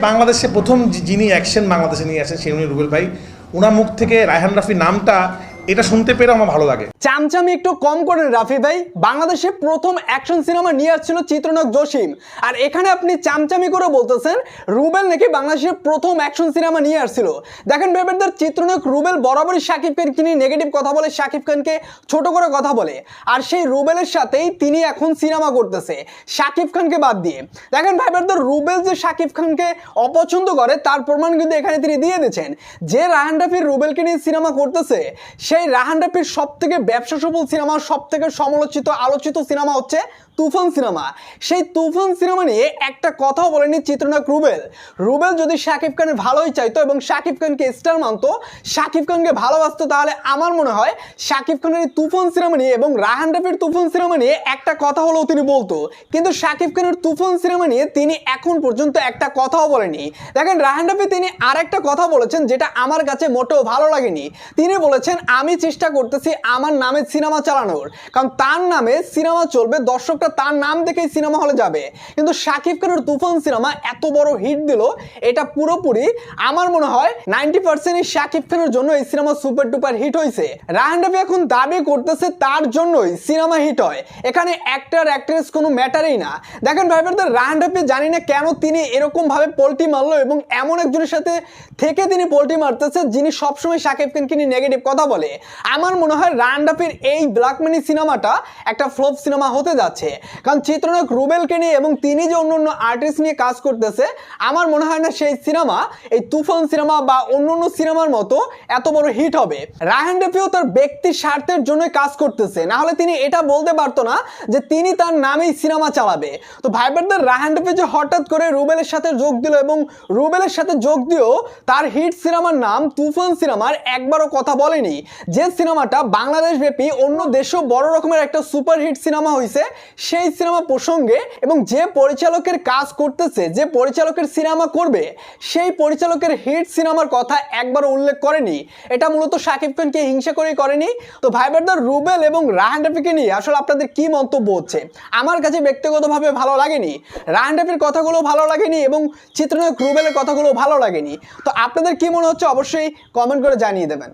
বাংলাদেশে প্রথম যিনি অ্যাকশন বাংলাদেশে নিয়ে আসেন সেই উনি রুবেল ভাই। ওনার মুখ থেকে রায়হান রাফি নামটা এটা শুনতে পেরে আমার ভালো লাগে। চামচামি একটু কম করেন রাফি ভাই। বাংলাদেশে প্রথম অ্যাকশন সিনেমা নিয়ে আসছিল চিত্রনক জসিম। আর এখানে আপনি চামচামি করে বলতেছেন, রুবেল নাকি বাংলাদেশের প্রথম অ্যাকশন সিনেমা নিয়ে আসছিল। দেখেন বেবেরদের চিত্রনক রুবেল বরাবরই শাকিব খানকে নিয়ে নেগেটিভ কথা বলে, শাকিব খানকে ছোট করে কথা বলে। আর সেই রুবেলের সাথেই তিনি এখন সিনেমা করতেছে, শাকিব খানকে বাদ দিয়ে। দেখেন ভাইবারদের রুবেল যে শাকিব খানকে অপছন্দ করে, তার প্রমাণ কিন্তু এখানে তিনি দিয়ে দিচ্ছেন যে রাহান রাফির রুবেলকে নিয়ে সিনেমা করতেছে সেই রাহান রাফির সব থেকে ব্যবসা সফল সিনেমা সব থেকে সমালোচিত, আলোচিত সিনেমা হচ্ছে তুফান সিনেমা। সেই তুফান সিনেমা নিয়ে একটা কথাও বলেনি চিত্রনায়ক রুবেল। রুবেল যদি শাকিব খানের ভালোই চাইতো এবং শাকিব খানকে স্টার মানতো, শাকিব খানকে ভালোবাসতো, তাহলে আমার মনে হয় শাকিব খানের এই তুফান সিনেমা নিয়ে এবং রাহান রাফির তুফান সিনেমা নিয়ে একটা কথা হলেও তিনি বলতো। কিন্তু শাকিব খানের তুফান সিনেমা নিয়ে তিনি এখন পর্যন্ত একটা কথাও বলেনি। দেখেন, রাহান রাফি তিনি আর একটা কথা বলেছেন যেটা আমার কাছে মোটেও ভালো লাগেনি। তিনি বলেছেন, আমি চেষ্টা করতেছি আমার নামে সিনেমা চালানোর। কারণ তার নামে সিনেমা চলবে দর্শকরা তার নাম দেখেই সিনেমা হলে যাবে। কিন্তু শাকিব খানের তুফান সিনেমা এত বড় হিট দিল, এটা পুরোপুরি আমার মনে হয় নাইনটি পার্সেন্ট শাকিব খানের জন্য এই সিনেমা সুপার ডুপার হিট হয়েছে। রাহান রাফি এখন দাবি করতেছে তার জন্যই সিনেমা হিট হয়। এখানে অ্যাক্টর অ্যাক্ট্রেস কোনো ম্যাটারই না। দেখেন ভাই ব্রাদার রাহান জানি না কেন তিনি এরকম ভাবে পোল্টি মারলো এবং এমন একজনের সাথে থেকে তিনি পোল্টি মারতেছে যিনি সবসময় শাকিব খানকে নিয়ে নেগেটিভ কথা বলে। আমার মনে হয় রাহান রাফির এই ব্ল্যাকমানি সিনেমাটা একটা ফ্লপ সিনেমা হতে যাচ্ছে। কারণ চিত্রনায়ক রুবেলকে নিয়ে এবং তিনি যে অন্য অন্য আর্টিস্ট নিয়ে কাজ করতেছে, আমার মনে হয় না সেই সিনেমা, এই তুফান সিনেমা বা অন্য অন্য সিনেমার মতো এত বড় হিট হবে। রাহান রাফিও তার ব্যক্তির স্বার্থের জন্য কাজ করতেছে। না হলে তিনি এটা বলতে পারতো না যে তিনি তার নামেই সিনেমা চালাবে। তো ভাইবারদের রাহান রাফি যে হঠাৎ করে রুবেলের সাথে যোগ দিল এবং রুবেলের সাথে যোগ দিয়েও তার হিট সিনেমার নাম তুফান সিনেমার একবারও কথা বলেনি। যে সিনেমাটা বাংলাদেশ ব্যাপী অন্য দেশেও বড় রকমের একটা সুপার হিট সিনেমা হয়েছে সেই সিনেমা প্রসঙ্গে এবং যে পরিচালকের কাজ করতেছে, যে পরিচালকের সিনেমা করবে, সেই পরিচালকের হিট সিনেমার কথা একবার উল্লেখ করেনি। এটা মূলত শাকিব খানকে হিংসা করেই করেনি। তো ভাইবারদার রুবেল এবং রাহান রাফিকে নিয়ে আসলে আপনাদের কি মন্তব্য হচ্ছে? আমার কাছে ব্যক্তিগতভাবে ভালো লাগেনি। রাহান রাফির কথাগুলো ভালো লাগেনি এবং চিত্রনায়ক রুবেলের কথাগুলো ভালো লাগেনি। তো আপনাদের কি মনে হচ্ছে? অবশ্যই কমেন্ট করে জানিয়ে দেবেন।